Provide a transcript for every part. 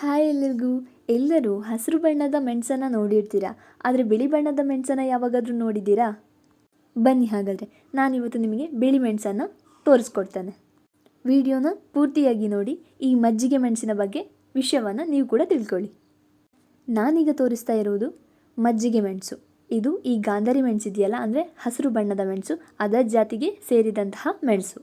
Hi ಎಲ್ಲರಿಗೂ ಎಲ್ಲರೂ ಹಸಿರು ಬಣ್ಣದ ಮೆಣಸನ್ನು ನೋಡಿರ್ತೀರಾ? ಆದರೆ ಬಿಳಿ ಬಣ್ಣದ ಮೆಣಸನ್ನು ಯಾವಾಗಾದರೂ ನೋಡಿದ್ದೀರಾ? ಬನ್ನಿ ಹಾಗಾದರೆ, ನಾನಿವತ್ತು ನಿಮಗೆ ಬಿಳಿ ಮೆಣಸನ್ನು ತೋರಿಸ್ಕೊಡ್ತೇನೆ. ವಿಡಿಯೋನ ಪೂರ್ತಿಯಾಗಿ ನೋಡಿ, ಈ ಮಜ್ಜಿಗೆ ಮೆಣಸಿನ ಬಗ್ಗೆ ವಿಷಯವನ್ನು ನೀವು ಕೂಡ ತಿಳ್ಕೊಳ್ಳಿ. ನಾನೀಗ ತೋರಿಸ್ತಾ ಇರುವುದು ಮಜ್ಜಿಗೆ ಮೆಣಸು. ಇದು ಈ ಗಾಂಧಾರಿ ಮೆಣಸಿದೆಯಲ್ಲ, ಅಂದರೆ ಹಸಿರು ಬಣ್ಣದ ಮೆಣಸು, ಅದರ ಜಾತಿಗೆ ಸೇರಿದಂತಹ ಮೆಣಸು.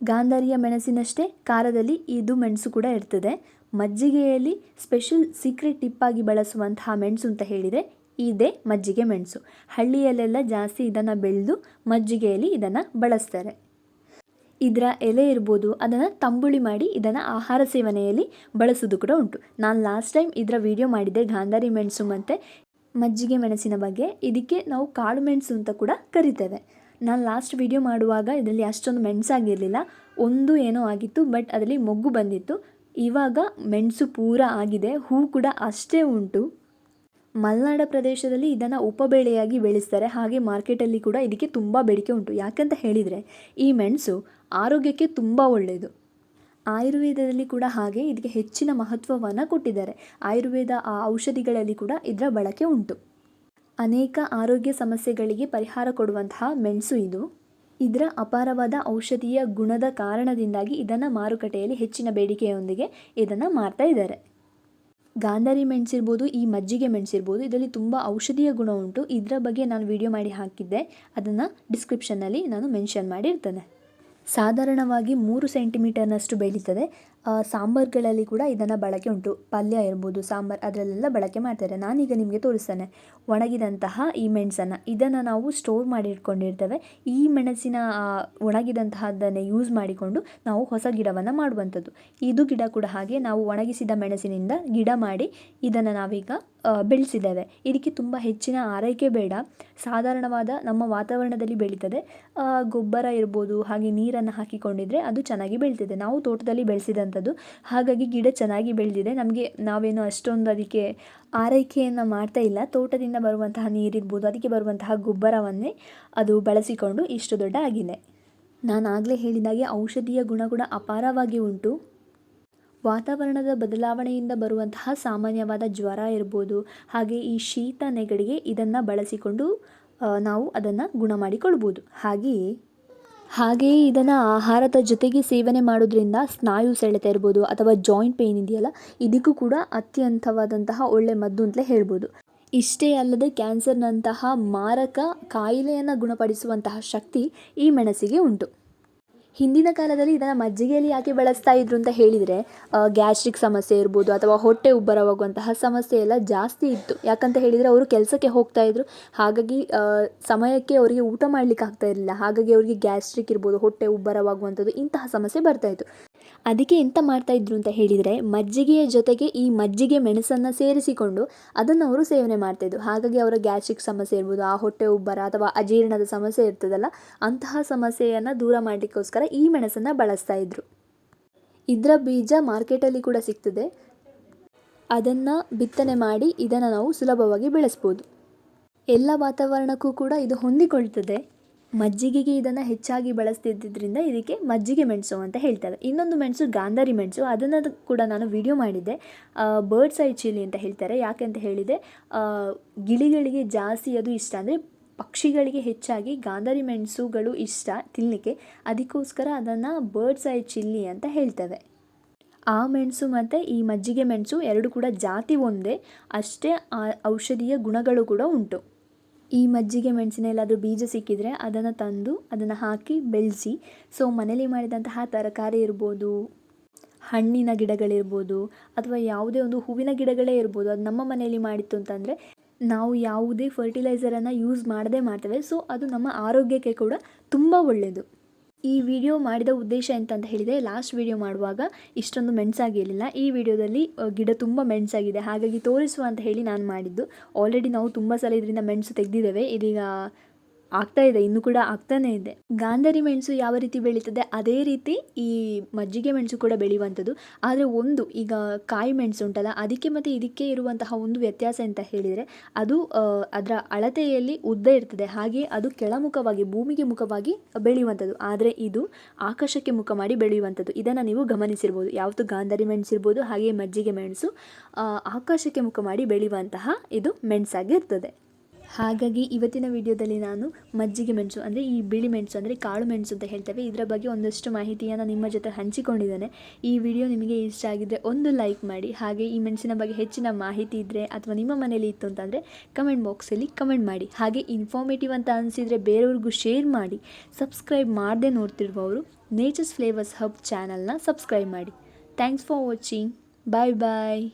ಗಾಂಧಾರಿಯ ಮೆಣಸಿನಷ್ಟೇ ಖಾರದಲ್ಲಿ ಇದು ಮೆಣಸು ಕೂಡ ಇರ್ತದೆ. ಮಜ್ಜಿಗೆಯಲ್ಲಿ ಸ್ಪೆಷಲ್ ಸೀಕ್ರೆಟ್ ಟಿಪ್ಪಾಗಿ ಬಳಸುವಂತಹ ಮೆಣಸು ಅಂತ ಹೇಳಿದರೆ, ಇದೇ ಮಜ್ಜಿಗೆ ಮೆಣಸು. ಹಳ್ಳಿಯಲ್ಲೆಲ್ಲ ಜಾಸ್ತಿ ಇದನ್ನು ಬೆಳೆದು ಮಜ್ಜಿಗೆಯಲ್ಲಿ ಇದನ್ನು ಬಳಸ್ತಾರೆ. ಇದರ ಎಲೆ ಇರ್ಬೋದು, ಅದನ್ನು ತಂಬುಳಿ ಮಾಡಿ ಇದನ್ನು ಆಹಾರ ಸೇವನೆಯಲ್ಲಿ ಬಳಸೋದು ಕೂಡ ಉಂಟು. ನಾನು ಲಾಸ್ಟ್ ಟೈಮ್ ಇದರ ವಿಡಿಯೋ ಮಾಡಿದ್ದೆ ಗಾಂಧಾರಿ ಮೆಣಸು ಮತ್ತು ಮಜ್ಜಿಗೆ ಮೆಣಸಿನ ಬಗ್ಗೆ. ಇದಕ್ಕೆ ನಾವು ಕಾಳು ಮೆಣಸು ಅಂತ ಕೂಡ ಕರಿತೇವೆ. ನಾನು ಲಾಸ್ಟ್ ವಿಡಿಯೋ ಮಾಡುವಾಗ ಇದರಲ್ಲಿ ಅಷ್ಟೊಂದು ಮೆಣಸಾಗಿರಲಿಲ್ಲ. ಒಂದು ಏನೋ ಆಗಿತ್ತು ಬಟ್ ಅದರಲ್ಲಿ ಮೊಗ್ಗು ಬಂದಿತ್ತು. ಇವಾಗ ಮೆಣಸು ಪೂರ ಆಗಿದೆ, ಹೂ ಕೂಡ ಅಷ್ಟೇ ಉಂಟು. ಮಲೆನಾಡ ಪ್ರದೇಶದಲ್ಲಿ ಇದನ್ನು ಉಪಬೆಳೆಯಾಗಿ ಬೆಳೆಸ್ತಾರೆ, ಹಾಗೆ ಮಾರ್ಕೆಟಲ್ಲಿ ಕೂಡ ಇದಕ್ಕೆ ತುಂಬ ಬೇಡಿಕೆ ಉಂಟು. ಯಾಕಂತ ಹೇಳಿದರೆ, ಈ ಮೆಣಸು ಆರೋಗ್ಯಕ್ಕೆ ತುಂಬ ಒಳ್ಳೆಯದು ಆಯುರ್ವೇದದಲ್ಲಿ ಕೂಡ ಹಾಗೆ, ಇದಕ್ಕೆ ಹೆಚ್ಚಿನ ಮಹತ್ವವನ್ನು ಕೊಟ್ಟಿದ್ದಾರೆ. ಆಯುರ್ವೇದ ಆ ಔಷಧಿಗಳಲ್ಲಿ ಕೂಡ ಇದರ ಬಳಕೆ ಉಂಟು. ಅನೇಕ ಆರೋಗ್ಯ ಸಮಸ್ಯೆಗಳಿಗೆ ಪರಿಹಾರ ಕೊಡುವಂತಹ ಮೆಣಸು ಇದು. ಇದರ ಅಪಾರವಾದ ಔಷಧೀಯ ಗುಣದ ಕಾರಣದಿಂದಾಗಿ ಇದನ್ನು ಮಾರುಕಟ್ಟೆಯಲ್ಲಿ ಹೆಚ್ಚಿನ ಬೇಡಿಕೆಯೊಂದಿಗೆ ಇದನ್ನು ಮಾರ್ತಾ ಇದ್ದಾರೆ. ಗಾಂಧಾರಿ ಮೆಣಸಿರ್ಬೋದು, ಈ ಮಜ್ಜಿಗೆ ಮೆಣಸಿರ್ಬೋದು, ಇದರಲ್ಲಿ ತುಂಬ ಔಷಧೀಯ ಗುಣ ಉಂಟು. ಇದರ ಬಗ್ಗೆ ನಾನು ವಿಡಿಯೋ ಮಾಡಿ ಹಾಕಿದ್ದೆ. ಅದನ್ನು ಡಿಸ್ಕ್ರಿಪ್ಷನ್ನಲ್ಲಿ ನಾನು ಮೆನ್ಷನ್ ಮಾಡಿರ್ತೇನೆ. ಸಾಧಾರಣವಾಗಿ ಮೂರು ಸೆಂಟಿಮೀಟರ್ನಷ್ಟು ಬೆಳೀತದೆ. ಸಾಂಬಾರುಗಳಲ್ಲಿ ಕೂಡ ಇದನ್ನು ಬಳಕೆ ಉಂಟು. ಪಲ್ಯ ಇರ್ಬೋದು, ಸಾಂಬಾರು ಅದರಲ್ಲೆಲ್ಲ ಬಳಕೆ ಮಾಡ್ತಾರೆ. ನಾನೀಗ ನಿಮಗೆ ತೋರಿಸ್ತೇನೆ. ಒಣಗಿದಂತಹ ಈ ಮೆಣಸನ್ನು. ಇದನ್ನು ನಾವು ಸ್ಟೋರ್ ಮಾಡಿ ಇಟ್ಕೊಂಡಿರ್ತೇವೆ. ಈ ಮೆಣಸಿನ ಒಣಗಿದಂತಹದ್ದನ್ನೇ ಯೂಸ್ ಮಾಡಿಕೊಂಡು ನಾವು ಹೊಸ ಗಿಡವನ್ನು ಮಾಡುವಂಥದ್ದು. ಇದು ಗಿಡ ಕೂಡ ಹಾಗೆ ನಾವು ಒಣಗಿಸಿದ ಮೆಣಸಿನಿಂದ ಗಿಡ ಮಾಡಿ ಇದನ್ನು ನಾವೀಗ ಬೆಳೆಸಿದ್ದೇವೆ. ಇದಕ್ಕೆ ತುಂಬ ಹೆಚ್ಚಿನ ಆರೈಕೆ ಬೇಡ. ಸಾಧಾರಣವಾದ ನಮ್ಮ ವಾತಾವರಣದಲ್ಲಿ ಬೆಳೀತದೆ. ಗೊಬ್ಬರ ಇರ್ಬೋದು, ಹಾಗೆ ನೀರನ್ನು ಹಾಕಿಕೊಂಡಿದ್ರೆ ಅದು ಚೆನ್ನಾಗಿ ಬೆಳ್ತಿದೆ. ನಾವು ತೋಟದಲ್ಲಿ ಬೆಳೆಸಿದಂಥದ್ದು. ಹಾಗಾಗಿ ಗಿಡ ಚೆನ್ನಾಗಿ ಬೆಳೆದಿದೆ. ನಮಗೆ ನಾವೇನು ಅಷ್ಟೊಂದು ಅದಕ್ಕೆ ಆರೈಕೆಯನ್ನು ಮಾಡ್ತಾ ಇಲ್ಲ. ತೋಟದಿಂದ ಬರುವಂತಹ ನೀರಿರ್ಬೋದು, ಅದಕ್ಕೆ ಬರುವಂತಹ ಗೊಬ್ಬರವನ್ನೇ ಅದು ಬಳಸಿಕೊಂಡು ಇಷ್ಟು ದೊಡ್ಡ ಆಗಿದೆ. ನಾನು ಆಗಲೇ ಹೇಳಿದಾಗೆ ಔಷಧೀಯ ಗುಣ ಕೂಡ ಅಪಾರವಾಗಿ ಉಂಟು. ವಾತಾವರಣದ ಬದಲಾವಣೆಯಿಂದ ಬರುವಂತಹ ಸಾಮಾನ್ಯವಾದ ಜ್ವರ ಇರ್ಬೋದು, ಹಾಗೆ ಈ ಶೀತ ನೆಗಡಿಗೆ ಇದನ್ನು ಬಳಸಿಕೊಂಡು ನಾವು ಅದನ್ನು ಗುಣ ಮಾಡಿಕೊಳ್ಬೋದು ಹಾಗೆಯೇ ಹಾಗೆಯೇ ಇದನ್ನು ಆಹಾರದ ಜೊತೆಗೆ ಸೇವನೆ ಮಾಡೋದ್ರಿಂದ ಸ್ನಾಯು ಸೆಳೆತ ಇರ್ಬೋದು ಅಥವಾ ಜಾಯಿಂಟ್ ಪೇಯ್ನ್ ಇದೆಯಲ್ಲ? ಇದಕ್ಕೂ ಕೂಡ ಅತ್ಯಂತವಾದಂತಹ ಒಳ್ಳೆ ಮದ್ದು ಅಂತಲೇ ಹೇಳ್ಬೋದು. ಇಷ್ಟೇ ಅಲ್ಲದೆ ಕ್ಯಾನ್ಸರ್ನಂತಹ ಮಾರಕ ಕಾಯಿಲೆಯನ್ನು ಗುಣಪಡಿಸುವಂತಹ ಶಕ್ತಿ ಈ ಮೆಣಸಿಗೆ ಉಂಟು. ಹಿಂದಿನ ಕಾಲದಲ್ಲಿ ಇದನ್ನು ಮಜ್ಜಿಗೆಯಲ್ಲಿ ಯಾಕೆ ಬಳಸ್ತಾ ಇದ್ರು ಅಂತ ಹೇಳಿದರೆ ಗ್ಯಾಸ್ಟ್ರಿಕ್ ಸಮಸ್ಯೆ ಇರ್ಬೋದು ಅಥವಾ ಹೊಟ್ಟೆ ಉಬ್ಬರವಾಗುವಂತಹ ಸಮಸ್ಯೆ ಎಲ್ಲ ಜಾಸ್ತಿ ಇತ್ತು. ಯಾಕಂತ ಹೇಳಿದರೆ ಅವರು ಕೆಲಸಕ್ಕೆ ಹೋಗ್ತಾ ಇದ್ರು. ಹಾಗಾಗಿ ಸಮಯಕ್ಕೆ ಅವರಿಗೆ ಊಟ ಮಾಡಲಿಕ್ಕೆ ಆಗ್ತಾ ಇರಲಿಲ್ಲ. ಹಾಗಾಗಿ ಅವರಿಗೆ ಗ್ಯಾಸ್ಟ್ರಿಕ್ ಇರ್ಬೋದು, ಹೊಟ್ಟೆ ಉಬ್ಬರವಾಗುವಂಥದ್ದು ಇಂತಹ ಸಮಸ್ಯೆ ಬರ್ತಾ ಇತ್ತು. ಅದಕ್ಕೆ ಎಂತ ಮಾಡ್ತಾ ಇದ್ರು ಅಂತ ಹೇಳಿದರೆ ಮಜ್ಜಿಗೆಯ ಜೊತೆಗೆ ಈ ಮಜ್ಜಿಗೆ ಮೆಣಸನ್ನು ಸೇರಿಸಿಕೊಂಡು ಅದನ್ನು ಅವರು ಸೇವನೆ ಮಾಡ್ತಾಯಿದ್ರು ಹಾಗಾಗಿ ಅವರ ಗ್ಯಾಸ್ಟ್ರಿಕ್ ಸಮಸ್ಯೆ ಇರ್ಬೋದು, ಆ ಹೊಟ್ಟೆ ಉಬ್ಬರ ಅಥವಾ ಅಜೀರ್ಣದ ಸಮಸ್ಯೆ ಇರ್ತದಲ್ಲ, ಅಂತಹ ಸಮಸ್ಯೆಯನ್ನು ದೂರ ಮಾಡಲಿಕ್ಕೋಸ್ಕರ ಈ ಮೆಣಸನ್ನು ಬಳಸ್ತಾ ಇದ್ರು. ಇದರ ಬೀಜ ಮಾರ್ಕೆಟಲ್ಲಿ ಕೂಡ ಸಿಗ್ತದೆ. ಅದನ್ನು ಬಿತ್ತನೆ ಮಾಡಿ ಇದನ್ನು ನಾವು ಸುಲಭವಾಗಿ ಬೆಳೆಸ್ಬೋದು. ಎಲ್ಲ ವಾತಾವರಣಕ್ಕೂ ಕೂಡ ಇದು ಹೊಂದಿಕೊಳ್ತದೆ. ಮಜ್ಜಿಗೆಗೆ ಇದನ್ನು ಹೆಚ್ಚಾಗಿ ಬಳಸ್ತಿದ್ದರಿಂದ ಇದಕ್ಕೆ ಮಜ್ಜಿಗೆ ಮೆಣಸು ಅಂತ ಹೇಳ್ತಾರೆ. ಇನ್ನೊಂದು ಮೆಣಸು ಗಾಂಧಾರಿ ಮೆಣಸು, ಅದನ್ನು ಕೂಡ ನಾನು ವಿಡಿಯೋ ಮಾಡಿದ್ದೆ. ಬರ್ಡ್ಸ್ ಐ ಚಿಲ್ಲಿ ಅಂತ ಹೇಳ್ತಾರೆ. ಯಾಕೆ ಅಂತ ಹೇಳಿದೆ ಗಿಳಿಗಳಿಗೆ ಜಾಸ್ತಿ ಅದು ಇಷ್ಟ ಅಂದರೆ ಪಕ್ಷಿಗಳಿಗೆ ಹೆಚ್ಚಾಗಿ ಗಾಂಧಾರಿ ಮೆಣಸುಗಳು ಇಷ್ಟ ತಿನ್ನಲಿಕ್ಕೆ ಅದಕ್ಕೋಸ್ಕರ ಅದನ್ನು ಬರ್ಡ್ಸ್ ಐ ಚಿಲ್ಲಿ ಅಂತ ಹೇಳ್ತವೆ. ಆ ಮೆಣಸು ಮತ್ತು ಈ ಮಜ್ಜಿಗೆ ಮೆಣಸು ಎರಡು ಕೂಡ ಜಾತಿ ಒಂದೇ. ಅಷ್ಟೇ ಔಷಧೀಯ ಗುಣಗಳು ಕೂಡ ಉಂಟು. ಈ ಮಜ್ಜಿಗೆ ಮೆಣಸಿನ ಎಲ್ಲಾದರೂ ಬೀಜ ಸಿಕ್ಕಿದರೆ ಅದನ್ನು ತಂದು ಅದನ್ನು ಹಾಕಿ ಬೆಳೆಸಿ ಸೊ ಮನೇಲಿ ಮಾಡಿದಂತಹ ತರಕಾರಿ ಇರ್ಬೋದು, ಹಣ್ಣಿನ ಗಿಡಗಳಿರ್ಬೋದು, ಅಥವಾ ಯಾವುದೇ ಒಂದು ಹೂವಿನ ಗಿಡಗಳೇ ಇರ್ಬೋದು, ಅದು ನಮ್ಮ ಮನೆಯಲ್ಲಿ ಮಾಡಿತ್ತು ಅಂತಂದರೆ ನಾವು ಯಾವುದೇ ಫರ್ಟಿಲೈಸರನ್ನು ಯೂಸ್ ಮಾಡದೇ ಮಾಡ್ತೇವೆ ಸೊ ಅದು ನಮ್ಮ ಆರೋಗ್ಯಕ್ಕೆ ಕೂಡ ತುಂಬ ಒಳ್ಳೆಯದು ಈ ವಿಡಿಯೋ ಮಾಡಿದ ಉದ್ದೇಶ ಎಂತಂತ ಹೇಳಿದರೆ ಲಾಸ್ಟ್ ವಿಡಿಯೋ ಮಾಡುವಾಗ ಇಷ್ಟೊಂದು ಮೆಣಸಾಗಿರಲಿಲ್ಲ ಈ ವಿಡಿಯೋದಲ್ಲಿ ಗಿಡ ತುಂಬ ಮೆಣಸಾಗಿದೆ ಹಾಗಾಗಿ ತೋರಿಸುವ ಅಂತ ಹೇಳಿ ನಾನು ಮಾಡಿದ್ದು. ಆಲ್ರೆಡಿ ನಾವು ತುಂಬ ಸಲ ಇದರಿಂದ ಮೆಣಸು ತೆಗೆದಿದ್ದೇವೆ. ಇದೀಗ ಆಗ್ತಾ ಇದೆ, ಇನ್ನು ಕೂಡ ಆಗ್ತಾನೇ ಇದೆ. ಗಾಂಧರಿ ಮೆಣಸು ಯಾವ ರೀತಿ ಬೆಳೀತದೆ, ಅದೇ ರೀತಿ ಈ ಮಜ್ಜಿಗೆ ಮೆಣಸು ಕೂಡ ಬೆಳೆಯುವಂಥದ್ದು. ಆದರೆ ಒಂದು, ಈಗ ಕಾಯಿ ಮೆಣಸು ಉಂಟಲ್ಲ, ಅದಕ್ಕೆ ಮತ್ತು ಇದಕ್ಕೆ ಇರುವಂತಹ ಒಂದು ವ್ಯತ್ಯಾಸ ಅಂತ ಹೇಳಿದರೆ, ಅದು ಅದರ ಅಳತೆಯಲ್ಲಿ ಉದ್ದ ಇರ್ತದೆ. ಹಾಗೆ ಅದು ಕೆಳಮುಖವಾಗಿ, ಭೂಮಿಗೆ ಮುಖವಾಗಿ ಬೆಳೆಯುವಂಥದ್ದು. ಆದರೆ ಇದು ಆಕಾಶಕ್ಕೆ ಮುಖ ಮಾಡಿ ಬೆಳೆಯುವಂಥದ್ದು. ಇದನ್ನು ನೀವು ಗಮನಿಸಿರ್ಬೋದು. ಯಾವತ್ತು ಗಾಂಧಾರಿ ಮೆಣಸು ಇರ್ಬೋದು ಹಾಗೆ ಮಜ್ಜಿಗೆ ಮೆಣಸು ಆಕಾಶಕ್ಕೆ ಮುಖ ಮಾಡಿ ಬೆಳೆಯುವಂತಹ ಇದು ಮೆಣಸಾಗಿರ್ತದೆ ಹಾಗಾಗಿ ಇವತ್ತಿನ ವಿಡಿಯೋದಲ್ಲಿ ನಾನು ಮಜ್ಜಿಗೆ ಮೆಣಸು, ಅಂದರೆ ಈ ಬಿಳಿ ಮೆಣಸು, ಅಂದರೆ ಕಾಳು ಮೆಣಸು ಅಂತ ಹೇಳ್ತೇವೆ. ಇದರ ಬಗ್ಗೆ ಒಂದಷ್ಟು ಮಾಹಿತಿಯನ್ನು ನಿಮ್ಮ ಜೊತೆ ಹಂಚಿಕೊಂಡಿದ್ದೇನೆ. ಈ ವಿಡಿಯೋ ನಿಮಗೆ ಇಷ್ಟ ಆಗಿದ್ದರೆ ಒಂದು ಲೈಕ್ ಮಾಡಿ, ಹಾಗೆ ಈ ಮೆಣಸಿನ ಬಗ್ಗೆ ಹೆಚ್ಚಿನ ಮಾಹಿತಿ ಇದ್ದರೆ ಅಥವಾ ನಿಮ್ಮ ಮನೇಲಿ ಇತ್ತು ಅಂತಂದರೆ ಕಮೆಂಟ್ ಬಾಕ್ಸಲ್ಲಿ ಕಮೆಂಟ್ ಮಾಡಿ. ಹಾಗೆ ಇನ್ಫಾರ್ಮೇಟಿವ್ ಅಂತ ಅನಿಸಿದರೆ ಬೇರೆಯವ್ರಿಗೂ ಶೇರ್ ಮಾಡಿ. ಸಬ್ಸ್ಕ್ರೈಬ್ ಮಾಡದೆ ನೋಡ್ತಿರುವವರು. ನೇಚರ್ಸ್ ಫ್ಲೇವರ್ಸ್ ಹಬ್ ಚಾನಲ್ನ ಸಬ್ಸ್ಕ್ರೈಬ್ ಮಾಡಿ. Thanks for watching bye bye